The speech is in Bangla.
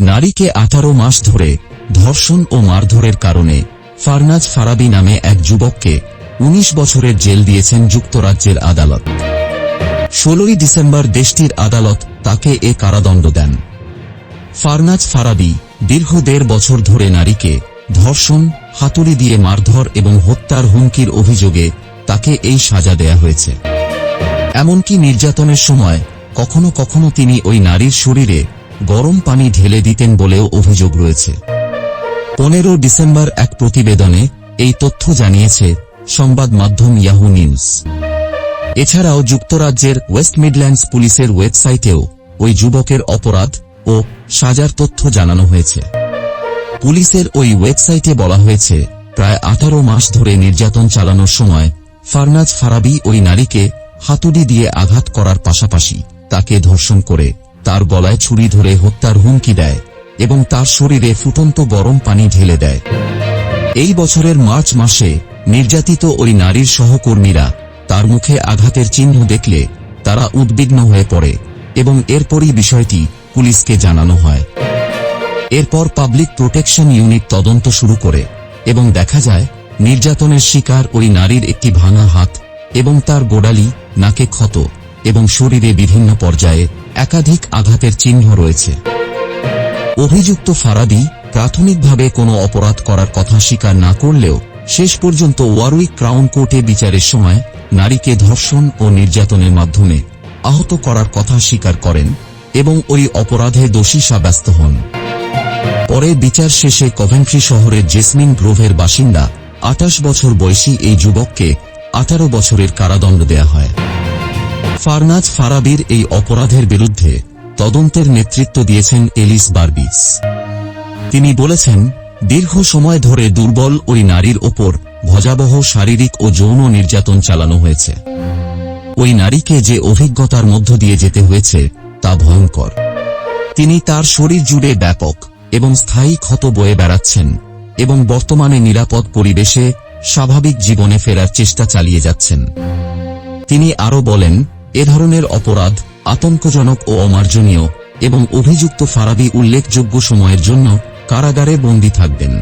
নারীকে আঠারো মাস ধরে ধর্ষণ ও মারধরের কারণে ফারনাজ ফারাবি নামে এক যুবককে ১৯ বছরের জেল দিয়েছেন যুক্তরাজ্যের আদালত। ষোলোই ডিসেম্বর দেশটির আদালত তাকে এ কারাদণ্ড দেন। ফারনাজ ফারাবি দীর্ঘ দেড় বছর ধরে নারীকে ধর্ষণ, হাতুড়ি দিয়ে মারধর এবং হত্যার হুমকির অভিযোগে তাকে এই সাজা দেয়া হয়েছে। এমনকি নির্যাতনের সময় কখনো কখনো তিনি ওই নারীর শরীরে গরম পানি ঢেলে দিতেন বলেও অভিযোগ রয়েছে। পনেরো ডিসেম্বর এক প্রতিবেদনে এই তথ্য জানিয়েছে সংবাদ মাধ্যম ইয়াহু নিউজ। এছাড়াও যুক্তরাজ্যের ওয়েস্ট মিডল্যান্ডস পুলিশের ওয়েবসাইটেও ওই যুবকের অপরাধ ও সাজার তথ্য জানানো হয়েছে। পুলিশের ওই ওয়েবসাইটে বলা হয়েছে, প্রায় আঠারো মাস ধরে নির্যাতন চালানোর সময় ফারনাজ ফারাবি ওই নারীকে হাতুড়ি দিয়ে আঘাত করার পাশাপাশি তাকে ধর্ষণ করে তার গলায় ছুরি ধরে হত্যার হুমকি দেয় এবং তার শরীরে ফুটন্ত গরম পানি ঢেলে দেয়। এই বছরের মার্চ মাসে নির্যাতিত ওই নারীর সহকর্মীরা তার মুখে আঘাতের চিহ্ন দেখলে তারা উদ্বিগ্ন হয়ে পড়ে এবং এরপরই বিষয়টি পুলিশকে জানানো হয়। এরপর পাবলিক প্রোটেকশন ইউনিট তদন্ত শুরু করে এবং দেখা যায়, নির্যাতনের শিকার ওই নারীর একটি ভাঙা হাত এবং তার গোড়ালি নাকে ক্ষত। এবং শরীরে বিভিন্ন পর্যায়ে একাধিক আঘাতের চিহ্ন রয়েছে। অভিযুক্ত ফারাদি প্রাথমিকভাবে কোনো অপরাধ করার কথা স্বীকার না করলেও শেষ পর্যন্ত ওয়ারউইক ক্রাউন কোর্টে বিচারের সময় নারীকে ধর্ষণ ও নির্যাতনের মাধ্যমে আহত করার কথা স্বীকার করেন এবং ওই অপরাধে দোষী সাব্যস্ত হন। পরে বিচার শেষে কভেন্ট্রি শহরের জেসমিন গ্রোভের বাসিন্দা আটাশ বছর বয়সী এই যুবককে আঠারো বছরের কারাদণ্ড দেয়া হয়। ফারনাজ ফারাবির এই অপরাধের বিরুদ্ধে তদন্তের নেতৃত্ব দিয়েছেন এলিস বার্বিস। তিনি বলেছেন, দীর্ঘ সময় ধরে দুর্বল ওই নারীর ওপর ভজাবহ শারীরিক ও যৌন নির্যাতন চালানো হয়েছে। ওই নারীকে যে অভিজ্ঞতার মধ্য দিয়ে যেতে হয়েছে, তা ভয়ঙ্কর। তিনি তার শরীর জুড়ে ব্যাপক এবং স্থায়ী ক্ষত বয়ে বেড়াচ্ছেন এবং বর্তমানে নিরাপদ পরিবেশে স্বাভাবিক জীবনে ফেরার চেষ্টা চালিয়ে যাচ্ছেন। তিনি আরও বলেন, এ ধরনের অপরাধ আতঙ্কজনক ও অমার্জনীয় এবং অভিযুক্ত ফারাবি উল্লেখযোগ্য সময়ের জন্য কারাগারে বন্দী থাকবেন।